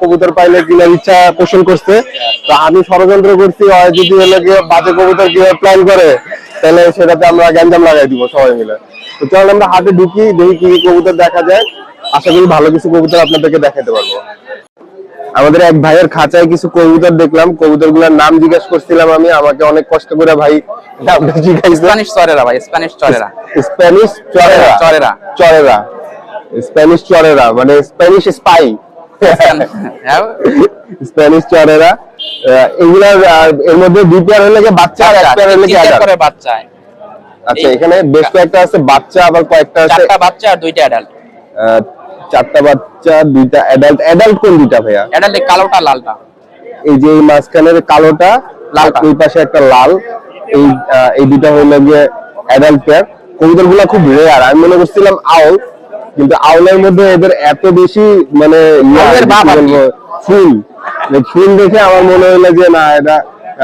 কবুতর পাইলে ইচ্ছা পোষণ করছে। তো আমি ষড়যন্ত্র করছি, হয় যদি হলে বাজে কবুতর কেনার প্ল্যান করে, তাহলে সেটাতে আমরা গ্যাঞ্জাম লাগাই দিব সবাই মিলে। তো চলো আমরা ঢুকি, দেখি কি কবুতর দেখা যায়। আশা করি ভালো কিছু কবুতর আপনাদেরকে দেখাতে পারব। আমাদের এক ভাইয়ের খাঁচায় কিছু কবুতর দেখলাম। কবুতরগুলার নাম জিজ্ঞেস করছিলাম আমি আমাকে অনেক কষ্ট করে ভাই নামটা জিজ্ঞাসা স্প্যানিশ চরেরা ভাই স্প্যানিশ চরেরা। স্প্যানিশ চরেরা। চরেরা। চরেরা। স্প্যানিশ চরেরা মানে স্প্যানিশ স্পাই। স্প্যানিশ চরেরা। আহ, এগুলার আহ, এর মধ্যে দুই পেয়ার হলে বাচ্চা আর এক পেয়ার হলে কি তিনটা করে বাচ্চা। আচ্ছা এখানে বেশ কয়েকটা আছে বাচ্চা আবার কয়েকটা আছে। চারটা বাচ্চা আর দুইটা অ্যাডাল্ট চারটা বাচ্চা দুইটা অ্যাডাল্ট অ্যাডাল্ট কোন দুইটা ভাইয়া? অ্যাডাল্ট কালোটা লালটা। এই যে এই মাঝখানের কালোটা লালটা। ওই পাশে একটা লাল। এই এই দুটা হইল গিয়ে অ্যাডাল্ট পেয়ার কবুতরগুলা খুব রেয়ার আমি মনে করছিলাম আউল কিন্তু আউলের মধ্যে এদের এত বেশি মানে। ফুল। ফুল দেখে আমার মনে হইল যে না এটা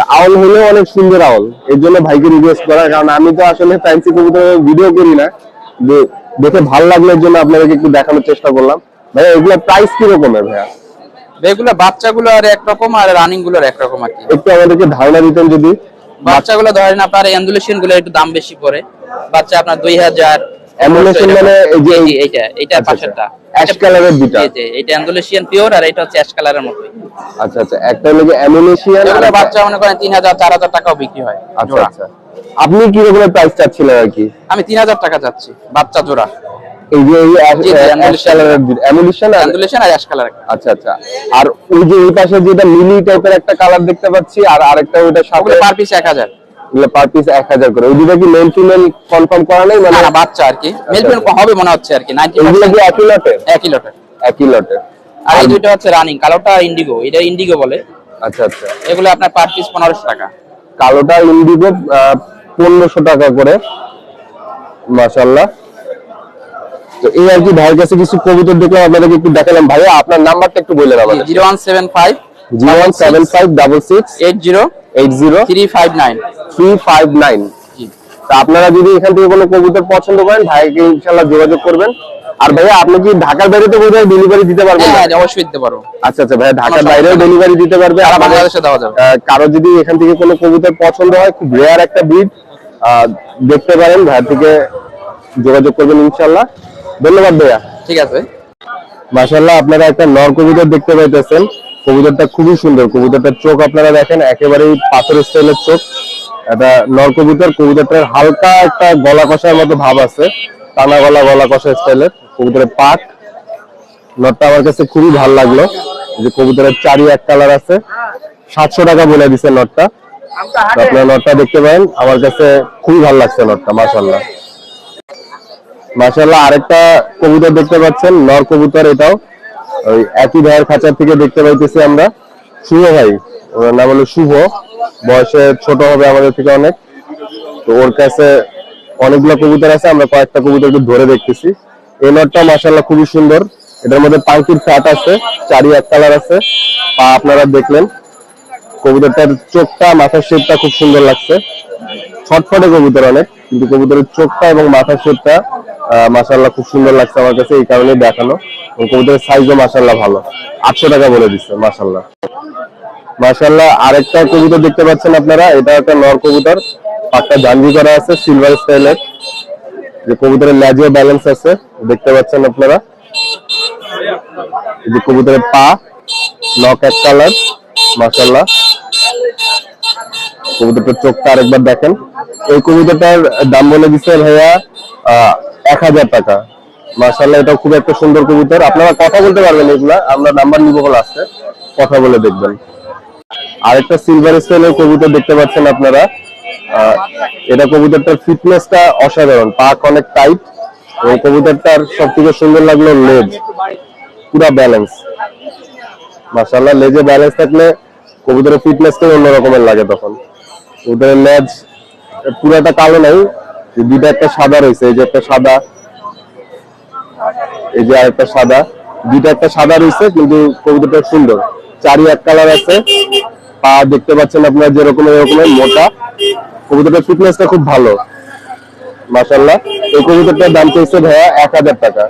আউল হলেও অনেক সুন্দর আউল। এর জন্য ভাইকে রিকোয়েস্ট করা কারণ আমি তো আসলে ফ্যান্সি কবুতরের ভিডিও করি না। দে- দেখে ভালো লাগল এর জন্য আপনাদেরকে একটু দেখানোর চেষ্টা করলাম। ভাইয়া এগুলো প্রাইস কি রকমের ভাইয়া এগুলো বাচ্চাগুলো আর একরকম আর রানিংগুলোর একরকম আর কি। একটু আমাদেরকে ধারণা দিতেন যদি। বাচ্চাগুলো ধরেন আপনার অ্যান্ডুলেশনগুলো একটু দাম বেশি পড়ে। বাচ্চা আপনার দুই হাজার Ambulation মানে এই যে এই- এইটা এইটা আচ্ছা, পাশেরটা। অ্যাশ কালারের দুটা এই যে এটা অ্যান্ডুলেশিয়ান পিওর আর এটা হচ্ছে অ্যাশ কালারের মতোই। আচ্ছা আচ্ছা। একটা হলো যে অ্যামুনেশিয়ান এগুলো বাচ্চা মনে করেন তিন হাজার চার হাজার টাকাও বিক্রি হয় আচ্ছা আচ্ছা। আপনি কি রকমের প্রাইস চাচ্ছিলেন আর কি? আমি তিন হাজার টাকা চাচ্ছি বাচ্চা জোড়া। এই যে এই অ্যাশ দুটা আর অ্যাশ কালার আচ্ছা আচ্ছা। আর ওই যে এই পাশে যেটা মিলি টাইপের একটা কালার দেখতে পাচ্ছি আর আরেকটা সাথে পার পিস এক হাজার। এগুলো পার পিস 1000 করে। ওই দুটো কি মেল ফিমেল কনফার্ম করা নেই মানে না বাচ্চা আর কি। মেলফিমেল হবে মনে হচ্ছে আর কি নাইনটি এগুলো কি একই লটের একই লটের একই লটের আর এই দুইটা হচ্ছে রানিং কালোটা ইন্ডিগো এটা ইন্ডিগো বলে। আচ্ছা আচ্ছা। এগুলো আপনার পার পিস পনেরোশো টাকা। কালোটা ইন্ডিগো পনেরোশো টাকা করে। মাশাল্লাহ তো এই আর কি ভাইয়ের কাছে কিছু কবুতর দেখলাম আপনাদেরকে একটু দেখালাম। ভাইয়া আপনার নাম্বারটা একটু বললেন আমাদের zero one seven five zero one seven five double six eight zero eight zero three five nine. Three five nine. তা আপনারা যদি এখান থেকে কোনো কবুতর পছন্দ করেন ভাইকে ইনশাল্লাহ যোগাযোগ করবেন। আর ভাইয়া আপনি কি ঢাকার বাইরে তো বোধহয় ডেলিভারি দিতে পারবেন না? হ্যাঁ অবশ্যই দিতে পারো আচ্ছা আচ্ছা ভাইয়া ঢাকার বাইরেও ডেলিভারি দিতে পারবে? আপনাদের- বাংলাদেশে দেওয়া যাবে। কারও যদি এখান থেকে কোনো কবুতর পছন্দ হয় খুব রেয়ার একটা ব্রিড দেখতে পারেন ভাইয়ার থেকে যোগাযোগ করবেন ইনশাল্লাহ ধন্যবাদ ভাইয়া। ঠিক আছে। মাশাল্লাহ আপনারা একটা নর কবুতর দেখতে পাইতেছেন। কবুতরটা খুবই সুন্দর। কবুতরটার চোখ আপনারা দেখেন একেবারেই পাথর স্টাইলের চোখ। একটা নর কবুতর কবুতরটার হালকা একটা গলা কষার মতো ভাব আছে। টানা গলা গলা কষা স্টাইলের কবুতরের পাক। নটটা আমার কাছে খুবই ভালো লাগল। যে কবুতরের চারি এক কালার আছে। সাতশো টাকা বলে দিছে নটটা আপনারা নটটা দেখতে পারেন। আমার কাছে খুবই ভালো লাগছে নটটা মাশাল্লাহ মাশাল্লাহ আরেকটা কবুতর দেখতে পাচ্ছেন, নর কবুতর এটাও। ওই একই ভাইয়ের খাঁচার থেকে দেখতে পাইতেছি আমরা। শুভ ভাই ওর নাম হলো শুভ। বয়সে ছোট হবে আমাদের থেকে অনেক। তো ওর কাছে অনেকগুলো কবুতর আছে, আমরা কয়েকটা কবুতর একটু ধরে দেখতেছি। এই নটটা মাশাল্লাহ খুবই সুন্দর। এটার মধ্যে পাঙ্কির ফ্যাট আছে, চারি এক কালার আছে। পা আপনারা দেখলেন। কবুতরটার চোখটা, মাথার শেপটা খুব সুন্দর লাগছে। ছটফটে কবুতর অনেক, কিন্তু কবুতরের চোখটা এবং মাথার শেপটা মাসাল্লাহ খুব সুন্দর লাগছে আমার কাছে, এই কারণে দেখানো। কবুতরের সাইজও মাসাল্লাহ ভালো। আটশো টাকা বলে দিচ্ছে মাসাল্লাহ মাসাল্লাহ আরেকটা কবুতর দেখতে পাচ্ছেন আপনারা, এটা একটা নর কবুতর। পাকটা জাঞ্জি করা আছে সিলভার স্টাইলের যে কবুতরের ল্যাজিও ব্যালেন্স আছে, দেখতে পাচ্ছেন আপনারা। যে কবুতরের পা নক এক কালার মাসাল্লাহ কবুতরটার চোখটা আরেকবার দেখেন। এই কবুতরটার দাম বলে দিচ্ছে ভাইয়া এক হাজার টাকা। মার্শাল্লাহ এটা খুব একটা সুন্দর কবুতর। আপনারা কথা বলতে পারবেন এগুলা, আমরা নাম্বার নিব বলে আসছে। কথা বলে দেখবেন। আরেকটা সিলভার স্টাইলের কবুতর দেখতে পাচ্ছেন আপনারা। এটা কবুতরটার ফিটনেসটা অসাধারণ, পাক অনেক টাইট এই কবুতরটার সব থেকে সুন্দর লাগল লেজ। পুরা ব্যালেন্স মাশাআল্লাহ, লেজে ব্যালেন্স থাকলে কবুতরের ফিটনেসটাই অন্য রকমের লাগে তখন। কবুতরের লেজ পুরাটা কালো নাই দুইটা একটা সাদা রয়েছে, এই যে একটা সাদা, এই যে আরেকটা সাদা, দুইটা একটা সাদা রয়েছে, কিন্তু কবুতরটা সুন্দর। চারি এক কালার আছে, পা দেখতে পাচ্ছেন আপনারা যেরকম এরকমের মোটা। কবুতরটার ফিটনেসটা খুব ভালো মাশাল্লাহ এই কবুতরটার দাম চাইছে ভাইয়া এক হাজার টাকা।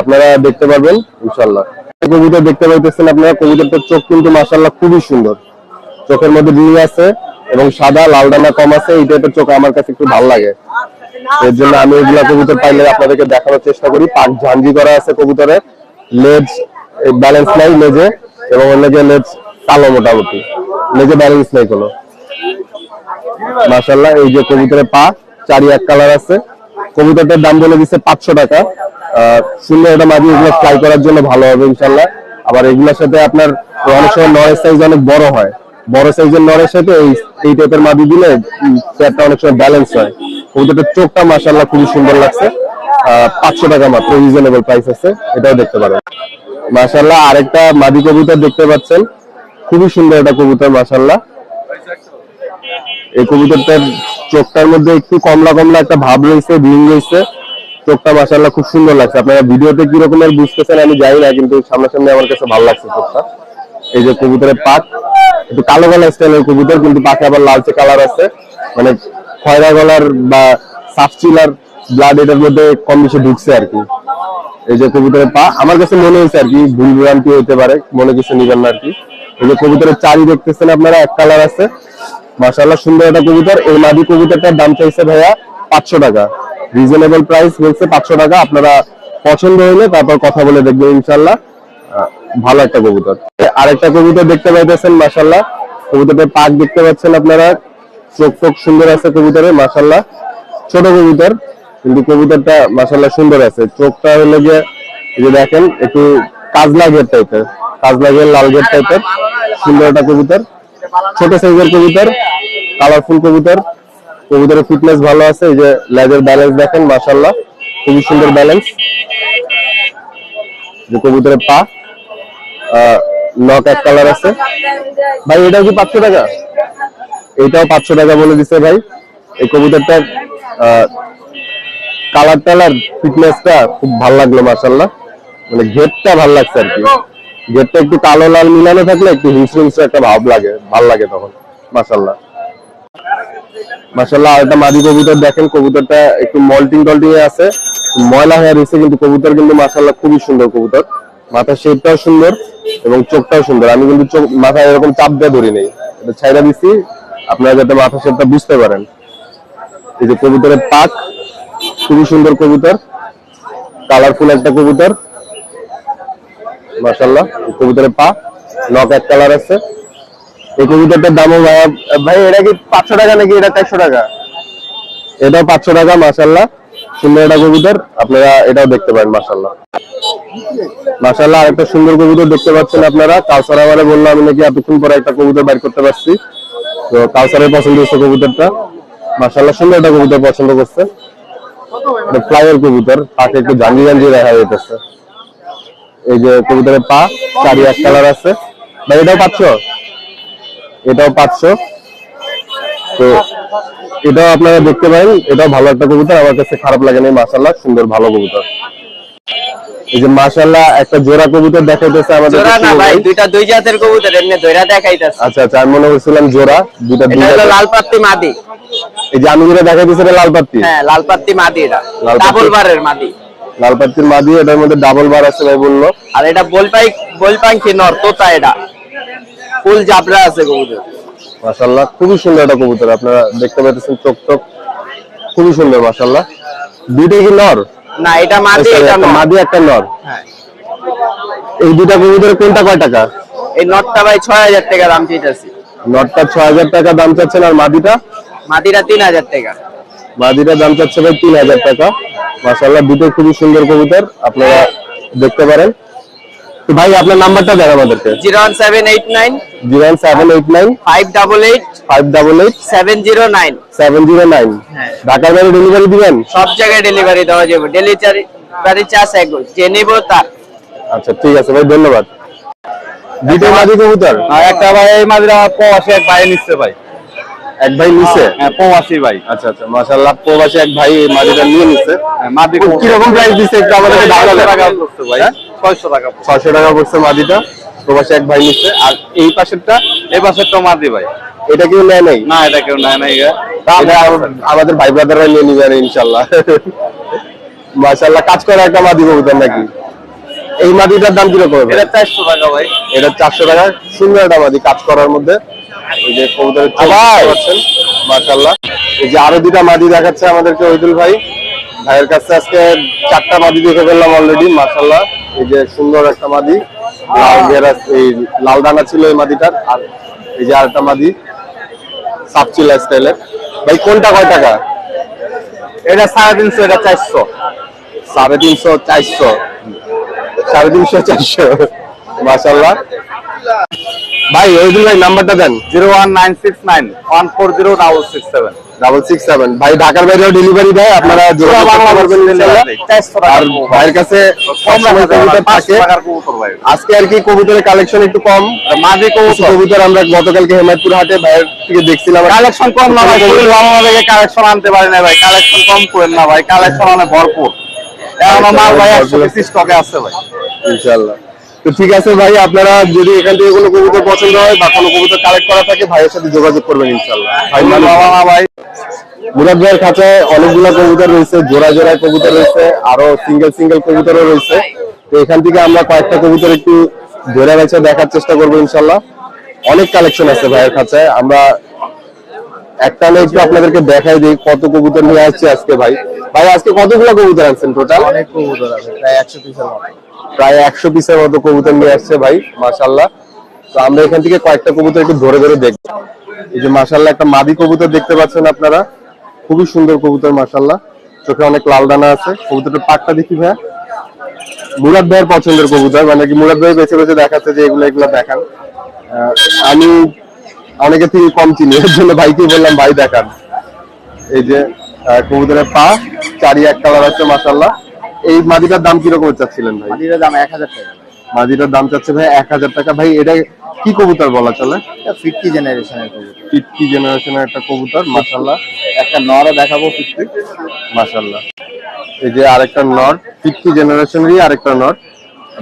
আপনারা দেখতে পারবেন ইনশাল্লাহ এই কবুতর দেখতে পাইতেছেন আপনারা, কবুতরটার চোখ কিন্তু মাশাল্লাহ খুবই সুন্দর। চোখের মধ্যে রিং আছে এবং সাদা, লাল ডানা কম আছে, এই টাইপের চোখ আমার কাছে একটু ভালো লাগে। এর জন্য আমি এগুলা কবুতর পাইলে আপনাদেরকে দেখানোর চেষ্টা করি। পাক ঝাঞ্জি করা আছে কবুতরে। লেজ ব্যালেন্স নাই লেজে, এবং অন্য যে লেজ কালো মোটামুটি। লেজে ব্যালেন্স নাই কোনো। মাশাল্লাহ এই যে কবুতরের পা চারি এক কালার আছে। কবুতরটার দাম বলে দিচ্ছে পাঁচশো টাকা। সুন্দর এটা মাঝে এগুলো ফ্লাই করার জন্য ভালো হবে ইনশাল্লাহ আবার এগুলোর সাথে আপনার অনেক সময় নরের সাইজ অনেক বড় হয়। বড় সাইজের নরের সাথে এই এই টাইপের মাদি দিলে প্যাটটা অনেক সময় ব্যালেন্স হয়। কবুতরটার চোখটা মাশাল্লাহ খুবই সুন্দর লাগছে। পাঁচশো টাকা মাত্র রিজনেবল প্রাইস আছে, এটাও দেখতে পারেন মাশাল্লাহ আরেকটা মাদি কবুতর দেখতে পাচ্ছেন। খুবই সুন্দর একটা কবুতর মাশাল্লাহ এই কবুতরটার চোখটার মধ্যে একটু কমলা কমলা একটা ভাব রয়েছে ভিং রয়েছে। চোখটা মাশাল্লাহ খুব সুন্দর লাগছে। আপনারা ভিডিওতে কি রকমের বুঝতেছেন আমি জানি না, কিন্তু সামনাসামনি আমার কাছে ভালো লাগছে চোখটা। এই যে কবুতরের পাক, একটু কালো গলা স্টাইলের কবুতর, কিন্তু পাকে আবার লালচে কালার আছে। মানে খয়রা গলার বা সাফচিলার ব্লাড এটার মধ্যে কম বেশি ঢুকছে আর কি। এই যে কবুতরের পা, আমার কাছে মনে হয়েছে আর কি, ভুল ভ্রান্তি হতে পারে, মনে কিছু নিবেন না আর কি। এই যে কবুতরের চারি দেখতেছেন আপনারা, এক কালার আছে। মাশাআল্লাহ, সুন্দর একটা কবুতর। এই মাদি কবুতরটার দাম চাইছে ভাইয়া পাঁচশো টাকা। রিজনেবল প্রাইস বলছে পাঁচশো টাকা, আপনারা পছন্দ হইলে তারপর কথা বলে দেখবেন ইনশাল্লাহ ভালো একটা কবুতর। আরেকটা কবুতর দেখতে পাইতেছেন মাশাল্লাহ কবুতরের পাক দেখতে পাচ্ছেন আপনারা। চোখ চোখ সুন্দর আছে কবুতরের মাশাল্লাহ ছোট কবুতর, কিন্তু কবুতরটা মাশাল্লাহ সুন্দর আছে। চোখটা হলো যে যে দেখেন, একটু কাজলা গেট টাইপের। কাজলা গেট, লাল গেট টাইপের। সুন্দর একটা কবুতর। ছোট সাইজের কবুতর কালারফুল কবুতর। কবুতরের ফিটনেস ভালো আছে। এই যে লেজের ব্যালেন্স দেখেন মাশাল্লাহ খুবই সুন্দর ব্যালেন্স যে কবুতরের পা। নক এক কালার আছে। ভাই, এটাও কি পাঁচশো টাকা? এটাও পাঁচশো টাকা বলে দিছে ভাই। এই কবুতরটার কালার টালার ফিটনেসটা খুব ভালো লাগল মাশাল্লাহ মানে লাগছে আর কি। একটু কালো, লাল মিলানো থাকলে একটু হিংস্র একটা ভাব লাগে, ভালো লাগে তখন মাশাল্লাহ মাশাল্লাহ আর একটা মাদি কবুতর দেখেন, কবুতরটা একটু মল্টিং টল্টিং আছে। ময়লা হয়ে রয়েছে, কিন্তু কবুতর কিন্তু মাশাল্লাহ খুবই সুন্দর কবুতর। মাথার শেপটাও সুন্দর। এবং চোখটাও সুন্দর। আমি কিন্তু চোখ মাথায় এরকম চাপ দিয়ে ধরি নেই। ছাইরা দিচ্ছি আপনারা যাতে মাথার শেপটা বুঝতে পারেন। এই যে কবুতরের পাক, খুবই সুন্দর কবুতর। কালারফুল একটা কবুতর। মাশাল্লাহ এই কবুতরের পা নক এক কালার আছে। এই কবুতরটার দামও ভাই, এটা কি পাঁচশো টাকা নাকি এটা চারশো টাকা? এটাও পাঁচশো টাকা মাশাল্লাহ সুন্দর একটা কবুতর। আপনারা এটাও দেখতে পারেন মাশাল্লাহ মাশাল্লাহ আরেকটা সুন্দর কবুতর দেখতে পাচ্ছেন আপনারা। কাউসার আমারে বলল আমি নাকি এতক্ষণ পরে একটা কবুতর বাইর করতে পারছি। তো কাউসারের পছন্দ হচ্ছে কবুতরটা। মাশাল্লাহ সুন্দর একটা কবুতর পছন্দ করছে। ফ্লাইয়ের কবুতর, পাকে একটু জাঞ্জি জাঞ্জি দেখা যাইতেছে। এই যে কবুতরের পা, চারি এক কালার আছে। এটাও পাঁচশো? এটাও পাঁচশো। তো এটাও আপনারা দেখতে পারেন, এটাও ভালো একটা কবুতর, আমার কাছে খারাপ লাগে না মাসাল্লাহ সুন্দর, ভালো কবুতর। এই যে মাশাল্লাহ একটা জোড়া কবুতর দেখাইতেছে আমাদের জোড়া না ভাই দুইটা দুই জাতের কবুতর এমনি ধইরা দেখাইতাছে। আচ্ছা আচ্ছা আমি মনে করছিলাম জোড়া দুইটা এটা হলো লাল পাত্তি মাদি। এই যে আমি যেটা দেখাইতেছি এটা লাল পাত্তি হ্যাঁ লাল পাত্তি মাদি এটা। ডাবল বারের মাদি। লাল পাত্তির মাদি এটার মধ্যে ডাবল বার আছে ভাই বলল। আর এটা বলপাই বলপাঙ্খি নর তোতা এটা। ফুল জাবরা আছে কবুতর। মাশাল্লাহ খুবই সুন্দর একটা কবুতর আপনারা দেখতে পাচ্ছেন চোখ চোখ খুবই সুন্দর মাশাল্লাহ দুইটাই কি নর? না এটা মাদি এটা মাদি একটা নর। হ্যাঁ। এই দুটা কবুতরের কোনটা কয় টাকা এই নটটা ভাই ছয় হাজার টাকা দাম চাইতেছি। নটটা ছয় হাজার টাকা দাম চাচ্ছেন আর মাদিটা? মাদিটা তিন হাজার টাকা। মাদিটা দাম চাচ্ছে ভাই তিন হাজার টাকা। মাশাআল্লাহ দুটো খুবই সুন্দর কবুতর আপনারা দেখতে পারেন। তো ভাই আপনার নাম্বারটা দেন আমাদেরকে zero one seven eight nine zero seven eight nine five double eight five double eight seven zero nine seven zero nine হ্যাঁ। ঢাকার বাইরে ডেলিভারি দিবেন সব জায়গায় ডেলিভারি দেওয়া যাবে ডেলিভারি বাড়ি চার্জ এক যে নিবো তার আচ্ছা ঠিক আছে ভাই ধন্যবাদ দুটো মাদি কবুতর আর একটা ভাই এই মাদিরা প্রবাসী এক ভাই নিচ্ছে ভাই এক ভাই নিছে হ্যাঁ প্রবাসী ভাই আচ্ছা আচ্ছা মাশাআল্লাহ প্রবাসী এক ভাই এই মাদিটা নিয়ে নিছে হ্যাঁ, মাদি কি রকম প্রাইস দিচ্ছে একটু আমাদেরকে ধারণা টাকা দেন ভাই হ্যাঁ? ছয়শো টাকা পড়ছে। ছয়শো টাকা পড়ছে মাদিটা। প্রবাসী এক ভাই নিচ্ছে। আর এই পাশেরটা এই পাশের তো মাদি ভাই। এটা কেউ নেয় নাই? না এটা কেউ নাই নাই আমাদের ভাই ব্রাদাররা নিয়ে নিবে ইনশাল্লাহ। মাশাল্লাহ কাজ করে একটা মাদি কবুতর নাকি? এই মাদিটার দাম কীরকম এটা চারশো টাকা ভাই। এটা চারশো টাকা। সুন্দর একটা মাদি কাজ করার মধ্যে। এই যে কবুতরের মাশাল্লাহ। এই যে আরও দুটা মাদি দেখাচ্ছে আমাদেরকে ওইদুল ভাই। ভাইয়ের কাছে আজকে চারটা মাদি দেখে ফেললাম অলরেডি মাশাল্লাহ এই যে সুন্দর একটা মাদি। লাল ঘেরা এই লাল ডানা ছিল এই মাদিটার আর এই যে আরেকটা মাদি সাপচিলা স্টাইলের। ভাই কোনটা কয় টাকা? এটা সাড়ে তিনশো এটা চারশো। সাড়ে তিনশো চারশো। সাড়ে তিনশো চারশো। মাশাল্লাহ ভাই ওইদুল ভাই নাম্বারটা দেন। Zero one nine six nine one four zero double six seven. Double six seven. ভাই ঢাকার বাইরেও ডেলিভারি দেয় আপনারা। আর ভাইয়ের কাছে আজকে আর কি কবুতরের কালেকশন একটু কম। মাঝে কবুতর। আমরা গতকালকে হেমায়তপুর হাটে ভাইয়ের থেকে দেখছিলাম। কালেকশন কম না ভাই কালেকশন আনতে পারি না ভাই। কালেকশন কম করেন না ভাই কালেকশন অনেক ভরপুর। মাল ভাই একশো স্টকে আছে ভাই। ইনশাল্লাহ। তো ঠিক আছে ভাই আপনারা যদি এখান থেকে কোনো কবুতর পছন্দ হয় বা কোনো কবুতর কালেক্ট করা থাকে ভাইয়ের সাথে যোগাযোগ করবেন ইনশাল্লাহ ভাই ভাই বাবা ভাই। মুরাদ ভাইয়ের খাঁচায় অনেকগুলো কবুতর রয়েছে জোড়া জোড়ায় কবুতর রয়েছে আরও সিঙ্গেল সিঙ্গেল কবুতরও রয়েছে। তো এখান থেকে আমরা কয়েকটা কবুতর একটু ধরে বেছে দেখার চেষ্টা করব ইনশাল্লাহ অনেক কালেকশন আছে ভাইয়ের খাঁচায় আমরা একটা একটু আপনাদেরকে দেখাই দিই কত কবুতর নিয়ে আসছে আজকে ভাই। ভাই আজকে কতগুলো কবুতর আনছেন টোটাল অনেক কবুতর আছে প্রায় একশো পিসের মতো। প্রায় একশো পিসের মতো কবুতর নিয়ে আসছে ভাই মাশাল্লাহ তো আমরা এখান থেকে কয়েকটা কবুতর একটু ধরে ধরে দেখব। এই যে মাশাল্লাহ একটা মাদি কবুতর দেখতে পাচ্ছেন আপনারা। খুবই সুন্দর কবুতর মাশাল্লাহ চোখে অনেক লাল দানা আছে। কবুতরের পাকটা দেখি ভাইয়া। মুরাদ ভাইয়ের পছন্দের কবুতর মানে কি মুরাদ ভাই বেছে বেছে দেখাচ্ছে যে এগুলো এগুলো দেখান। আমি অনেকে থেকে কম চিনি, এর জন্য ভাইকে বললাম, ভাই দেখান। এই যে কবুতরের পা, চারি এক কালার আছে মাশাল্লাহ এই মাদিটার দাম কীরকম চাচ্ছিলেন ভাই? মাদিটার দাম এক হাজার টাকা। মাদিটার দাম চাচ্ছে ভাই এক হাজার টাকা। ভাই এটা কি কবুতর বলা চলে? ফিফটি জেনারেশনের কবুতর। ফিফটি জেনারেশনের একটা কবুতর একটা নরও দেখাবো ফিফটি এই যে আরেকটা নট ফিফটি জেনারেশনেরই আরেকটা নট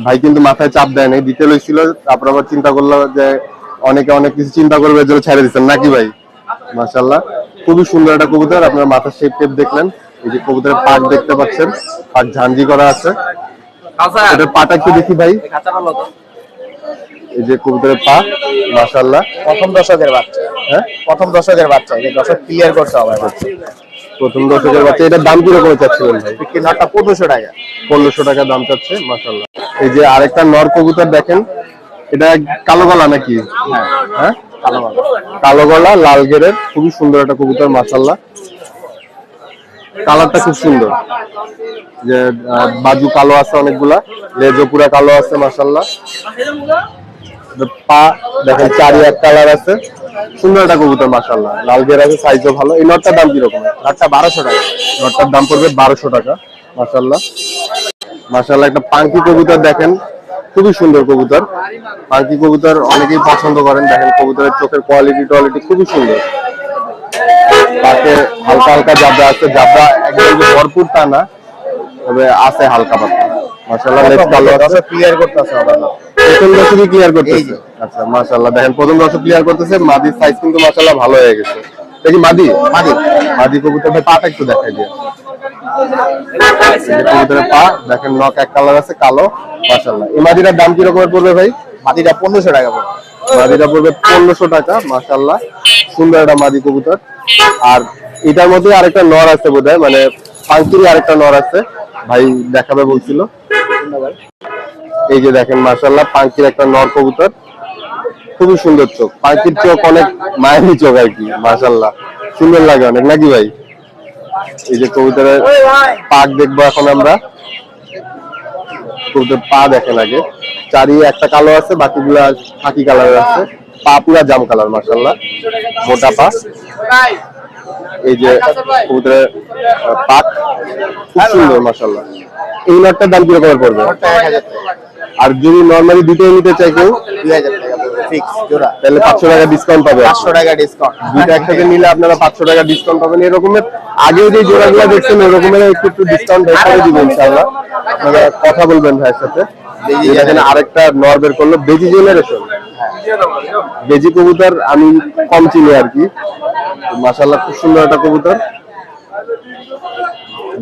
ভাই কিন্তু মাথায় চাপ দেয় নাই দিতে লইছিল। তারপর আবার চিন্তা করল যে অনেকে অনেক কিছু চিন্তা করবে জন্য ছেড়ে দিচ্ছেন। নাকি ভাই? মাশাল্লাহ খুবই সুন্দর একটা কবুতর আপনার মাথার শেপ টেপ দেখলেন। এই যে কবুতরের পাক দেখতে পাচ্ছেন পাক ঝাঞ্জি করা আছে। এটার পাটা একটু দেখি ভাই। এই যে কবুতরের পা প্রথম দশকের বাচ্চা। হ্যাঁ? প্রথম দশকের বাচ্চা। এই দশক ক্লিয়ার করতে হবে প্রথম দশকের বাচ্চা। এটার দাম কীরকম চাচ্ছিলেন ভাই? টাকা। পনেরোশো টাকা দাম চাচ্ছে মাশাল্লাহ এই যে আরেকটা নর কবুতর দেখেন। এটা কালো গলা নাকি? হ্যাঁ। ভালো ভালো কালো গলা লাল গেরের খুবই সুন্দর একটা কবুতর মাশাল্লাহ কালারটা খুব সুন্দর। যে বাজু কালো আছে অনেকগুলা, লেজও পুরা কালো আছে মাশাল্লাহ পা, দেখেন, চারি এক কালার আছে। সুন্দর একটা কবুতর মাশাল্লাহ লাল গের আছে সাইজও ভালো। এই নটটার দাম কীরকম? নটটা বারোশো টাকা। নটটার দাম পড়বে বারোশো টাকা মাশাল্লাহ মাশাল্লাহ একটা পাঙ্কি কবুতর দেখেন। খুবই সুন্দর কবুতর। পাঙ্কি কবুতর অনেকেই পছন্দ করেন। দেখেন, কবুতরের চোখের কোয়ালিটি টোয়ালিটি খুবই সুন্দর। তাকে হালকা হালকা জাবরা আছে জাবরা একদম ভরপুর তা না তবে আছে হালকা পাতলা। মাশাল্লাহ লেজ কালো আছে। ক্লিয়ার করতে হবে প্রথম ক্লিয়ার করতেছে। আচ্ছা মাশাল্লাহ দেখেন প্রথম ক্লিয়ার করতেছে মাদির সাইজ কিন্তু মাশাল্লাহ ভালো হয়ে গেছে। দেখি মাদি? মাদি। মাদি কবুতর ভাই পাটা একটু দেখাই দিয়ে কবুতরের পা দেখেন নক এক কালার আছে কালো মাশাল্লাহ এই মাদিটার দাম কি রকমের পড়বে ভাই? মাদিটা পনেরোশো টাকা পড়বে। মাদিটা পড়বে পনেরোশো টাকা মাশাল্লাহ সুন্দর একটা মাদি কবুতর। আর এটার মধ্যে আরেকটা নর আছে বোধহয় মানে পাঙ্কিরি আরেকটা নর আছে। ভাই দেখাবে বলছিল। এই যে দেখেন মাশাল্লাহ পাঙ্কির একটা নর কবুতর। খুবই সুন্দর চোখ। পাঙ্কির চোখ অনেক মায়াবী চোখ আর কি মাশাল্লাহ সুন্দর লাগে অনেক, নাকি ভাই? এই যে কবুতরের পাক দেখব এখন আমরা। কবুতর পা দেখেন আগে চারি একটা কালো আছে বাকিগুলা খাকি কালার আছে। পা পুরা জাম কালার মার্শাল্লাহ মোটা পা। এই যে কবুতরের পাক খুব সুন্দর মার্শাল্লাহ এই নটটার দাম কিরকমের পড়বে? আর যদি নর্মালি দুটোই নিতে চাই কেউ? দুই হাজার টাকা। ফিক্স জোড়া। তাহলে পাঁচশো টাকা ডিসকাউন্ট পাবে। পাঁচশো টাকা ডিসকাউন্ট দুইটা একসাথে নিলে আপনারা পাঁচশো টাকা ডিসকাউন্ট পাবেন। এরকমের আগেও যে জোড়াগুলো দেখছেন ওরকমের একটু একটু ডিসকাউন্ট ভাই করে দিবেন ইনশাআল্লাহ। আপনারা কথা বলবেন ভাইয়ের সাথে। এখানে আরেকটা নর বের করল। বেজি জেনারেশন বেজি কবুতর আমি কম চিনি আর কি। মাসাল্লাহ খুব সুন্দর একটা কবুতর।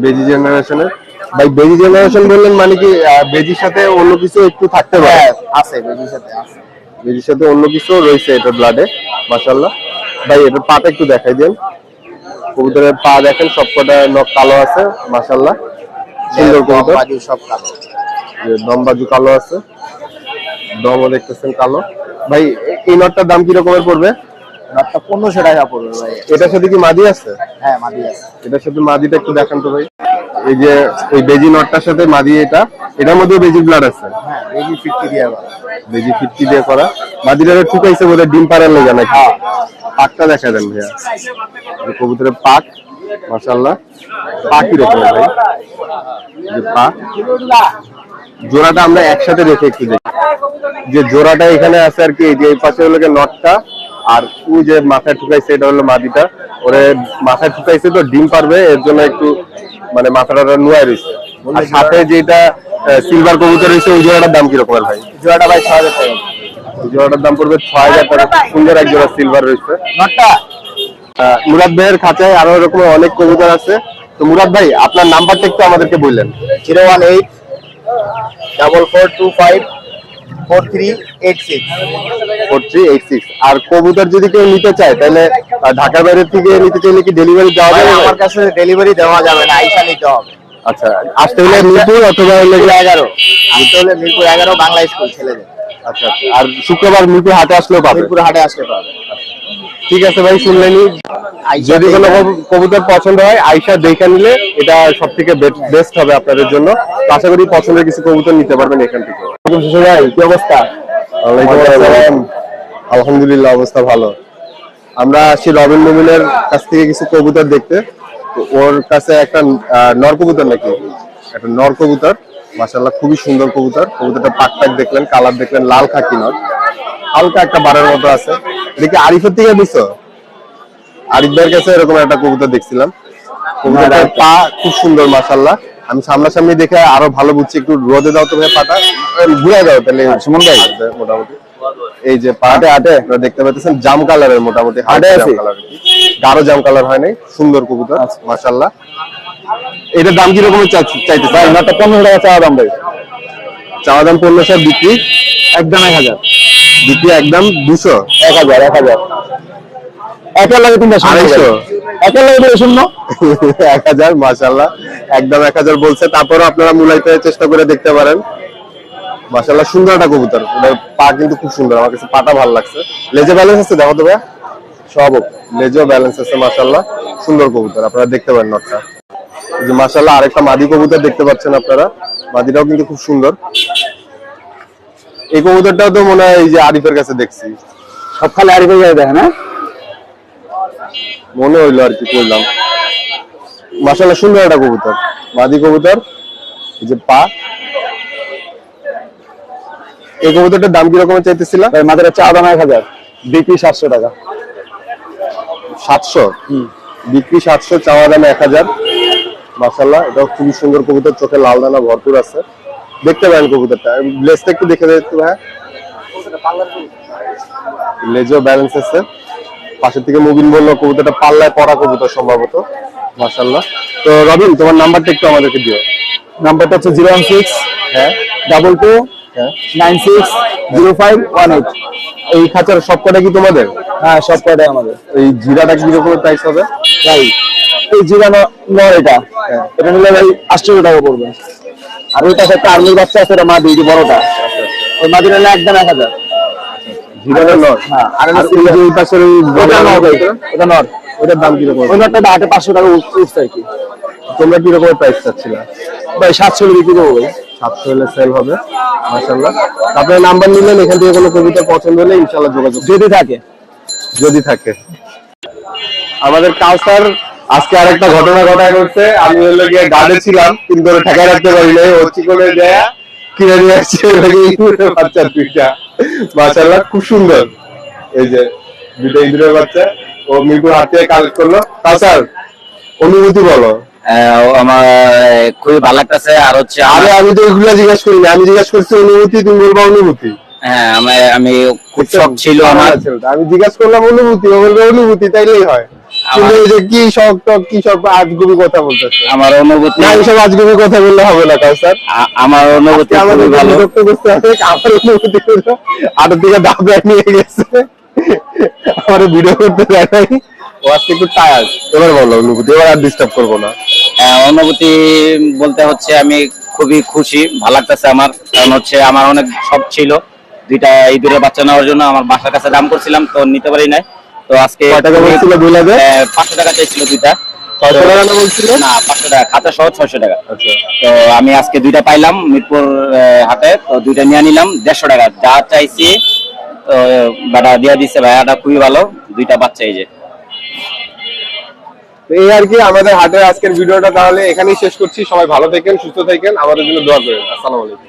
বেজি জেনারেশনের ভাই বেজি জেনারেশন বললেন মানে কি বেজির সাথে অন্য কিছু একটু থাকতে পারে? হ্যাঁ আছে বেবির সাথে আছে। বেজির সাথে অন্য কিছু রয়েছে এটার ব্লাডে ভাই এটার পাটা একটু দেখাই দেন কবুতরের পা দেখেন সবকটা নখ কালো আছে মাসাল্লাহ সুন্দর কবুতর। সব কালো। দম বাজু কালো আছে। দমও দেখতেছেন কালো। ভাই এই নটটার দাম কি রকমের পড়বে? নটটা পনেরোশো টাকা পড়বে ভাই। এটার সাথে কি মাদি আছে? হ্যাঁ মাদি আছে। এটার সাথে মাদিটা একটু দেখান তো ভাই। এই যে এই বেজি নটটার সাথে মাদি এটা এটার মধ্যে বেজি ব্লাড আছে। হ্যাঁ বেবি ফিফটি দিয়ে করা। বেজি ফিফটি দিয়ে করা। মাদিটারে ঠুকাইছে বলে ডিম পাড়ার লেগে নাকি? পাকটা দেখা দেন ভাইয়া। কবুতরের পাক মাশাল্লাহ পাক কি রকমের ভাই। যে পাক। জোড়াটা আমরা একসাথে রেখে একটু দেখি। যে জোড়াটা এখানে আছে আর কি এই যে পাশে হলো নটটা আর ওই যে মাথায় ঠুকাইছে এটা হলো মাদিটা। ওরে মাথায় ঠুকাইছে তো ডিম পারবে এর জন্য একটু মানে মাথাটা নুয়াই রয়েছে। আর সাথে যেটা সিলভার কবুতর রয়েছে ওই জোড়াটার দাম কি রকমের ভাই? জোড়াটা ভাই ছ হাজার টাকা। জোড়াটার দাম পড়বে ছয় হাজার টাকা। খুব সুন্দর এক জোড়া সিলভার রয়েছে। নটটা? মুরাদ ভাইয়ের খাঁচায় আরও এরকম অনেক কবুতর আছে। তো মুরাদ ভাই আপনার নাম্বারটা একটু আমাদেরকে বললেন। Zero one eight double four two five আর কবুতর যদি কেউ নিতে চায় তাহলে ঢাকার থেকে নিতে চাইলে কি ডেলিভারি দেওয়া যাবে? আমার কাছে ডেলিভারি দেওয়া যাবে না আইসা নিতে হবে। আচ্ছা আসতে হলে মিরপুর অথবা হলে এগারো। নিতে হলে মিরপুর এগারো বাংলা স্কুল ছেলেদের। আচ্ছা আচ্ছা। আর শুক্রবার মিরপুর হাটে আসলেও পাবে? মিরপুর হাটে আসতে পারবে ঠিক আছে ভাই শুনলেনি যদি কোনো কবুতর পছন্দ হয় আইসা দেখে নিলে এটা সব থেকে বেস্ট হবে আপনাদের জন্য। আশা করি পছন্দের কিছু কবুতর নিতে পারবেন এখান থেকে। ভাই কি অবস্থা? আলহামদুলিল্লাহ অবস্থা ভালো। আমরা আসছি রবিন মুমিনের কাছ থেকে কিছু কবুতর দেখতে। তো ওর কাছে একটা নর কবুতর নাকি? একটা নর কবুতর। মাসাল্লাহ খুবই সুন্দর কবুতর। কবুতরটা পাক পাক দেখলেন কালার দেখলেন লাল খাকি নর। হালকা একটা বারের মতো আছে। এটা কি আরিফের থেকে দিছো আরিফ ভাইয়ের কাছে এরকম একটা কবুতর দেখছিলাম। কবুতরটার পা খুব সুন্দর মাসাল্লাহ আমি সামনাসামনি দেখে আরও ভালো বুঝছি একটু রোদে দাও তো ভাই পাটা। ঘুরে দাও তাহলে সুমন ভাই। মোটামুটি। এই যে পাটে আপনারা দেখতে পাচ্ছেন জাম কালারের মোটামুটি হাটে আছে। গাঢ় জাম কালার হয় নাই সুন্দর কবুতর মাসাল্লাহ এটার দাম কীরকম চাইতে ভাই নটা পনেরো টাকা চাওয়া দাম ভাই। চাওয়া দাম পনেরোশো বিক্রি? একদম এক হাজার। বিক্রি একদম দুশো? এক হাজার এক হাজার। একের লাগে তিনটা আড়াইশো। একের লাগে শূন্য? এক হাজার মাসাল্লাহ একদম এক হাজার বলছে। তারপরও আপনারা মূলাইতে চেষ্টা করে দেখতে পারেন। মাসাল্লাহ সুন্দর একটা কবুতর। ওটার পা কিন্তু খুব সুন্দর। আমার কাছে পাটা ভালো লাগছে। লেজে ব্যালেন্স আছে দেখো তো ভাইয়া? সব লেজেও ব্যালেন্স আছে মাসাল্লাহ সুন্দর কবুতর। আপনারা দেখতে পারেন নটটা। এই যে মাসাল্লাহ আরেকটা মাদি কবুতর দেখতে পাচ্ছেন আপনারা। মাদিটাও কিন্তু খুব সুন্দর। এই কবুতরটাও তো মনে হয় এই যে আরিফের কাছে দেখছি। সব খালি আরিফের কাছে দেখেন হ্যাঁ? মনে হইল আর কি করলাম। মাসাল্লাহ সুন্দর একটা কবুতর। মাদি কবুতর এই যে পা। এই কবুতরটার দাম কি রকমের চাইতেছিলাম মাদের চা দাম এক হাজার। বিক্রি সাতশো টাকা। সাতশো? বিক্রি সাতশো চাওয়া দাম এক হাজার। মাসাল্লাহ এটাও খুবই সুন্দর কবুতর চোখে লাল দানা ভরপুর আছে। দেখতে পারেন কবুতরটা। লেজটা একটু দেখে একটু ভাই লেজও ব্যালেন্স আছে। পাশের থেকে মুবিন বলল কবুতরটা পাল্লায় পড়া কবুতর সম্ভবত। মাসাল্লাহ তো রবিন তোমার নাম্বারটা একটু আমাদেরকে দিও। নাম্বারটা হচ্ছে জিরো ওয়ান সিক্স হ্যাঁ। ডাবল টু হ্যাঁ। Nine six zero five one eight. এই খাঁচার সব কটা কি তোমাদের? হ্যাঁ সব কটাই আমাদের। এই জিরাটা কি রকমের প্রাইস হবে? ভাই এই জিরা নর এটা। এটা নিলে ভাই আটশো টাকা পড়বে। আর ওইটা একটা আর্মির বাচ্চা আছে এটা মা দিদি বড়টা। ওই মাদির একদম এক হাজার। নর। হ্যাঁ আর ওই পাশের ওটা নর ভাই। ওটা নর। ওটার দাম কীরকম? ওই নরটা আটে পাঁচশো টাকা উঠছে আর কি। তোমরা কি রকমের প্রাইস চাচ্ছিলা? ভাই সাতশো বিক্রি দেবো ভাই। সাতশো হলে সেল হবে আপনার নাম্বার নিলেন এখান থেকে কোনো কবিতা পছন্দ হলে ইনশাল্লাহ যোগাযোগ যদি থাকে। যদি থাকে। আমাদের কাউসার আজকে আরেকটা ঘটনা ঘটায় করছে আমি হলো গিয়ে গার্ডে ছিলাম কিন্তু ঠেকায় রাখতে পারি নাই ও চিকনে দেয়া কিনে নিয়ে আসছে। ইঁদুরের খুব সুন্দর। এই যে ইঁদুরের বাচ্চা ও মিরপুর থেকে কালেক্ট করল। অনুভূতি বলো। আমার খুবই ভালো লাগতেছে আর হচ্ছে আরে আমি তো এগুলো জিজ্ঞেস করি আমি জিজ্ঞেস করছি অনুভূতি তুমি বলবা অনুভূতি। হ্যাঁ আমি- আমি খুব শখ ছিল আমার। আমি জিজ্ঞেস করলাম অনুভূতি ও বলবে অনুভূতি তাইলেই হয়। কিন্তু এই যে কি শখ টক কি সব আজগুবি কথা বলতেছে? আমার অনুভূতি না এইসব আজগুবি কথা বললে হবে না কাউসার। আমার অনুভূতি খুবই ভালো। বিরক্ত করতে হবে আমার অনুভূতি আটের দিকে ডাব নিয়ে গেছে। আমার ভিডিও করতে দেয় নাই। ও আজকে একটু টায়ার্ড এবার বলো অনুভূতি এবার আর ডিস্টার্ব করব না। অনুভূতি বলতে হচ্ছে আমি খুবই খুশি ভালো লাগতেছে আমার। কারণ হচ্ছে আমার অনেক শখ ছিল। দুইটা এই দুটো বাচ্চা নেওয়ার জন্য আমার বাসার কাছে দাম করছিলাম তো নিতে পারি নাই। তো আজকে টাকা বলছিল? দুই লাখে? পাঁচশো টাকা চাইছিল দুইটা। না পাঁচশো টাকা। খাতা সহ ছয়শো টাকা। আচ্ছা। তো আমি আজকে দুইটা পাইলাম মিরপুর হাটে। তো দুইটা নিয়ে নিলাম দেড়শো টাকা। যা চাইছি তো বাটা দিয়ে দিছে ভাইয়াটা খুবই ভালো। দুইটা বাচ্চা এই যে। তো এই আর কি আমাদের হাটের আজকের ভিডিওটা তাহলে এখানেই শেষ করছি। সবাই ভালো থাকেন সুস্থ থাকেন। আমাদের জন্য দোয়া করেন। আসসালামু আলাইকুম।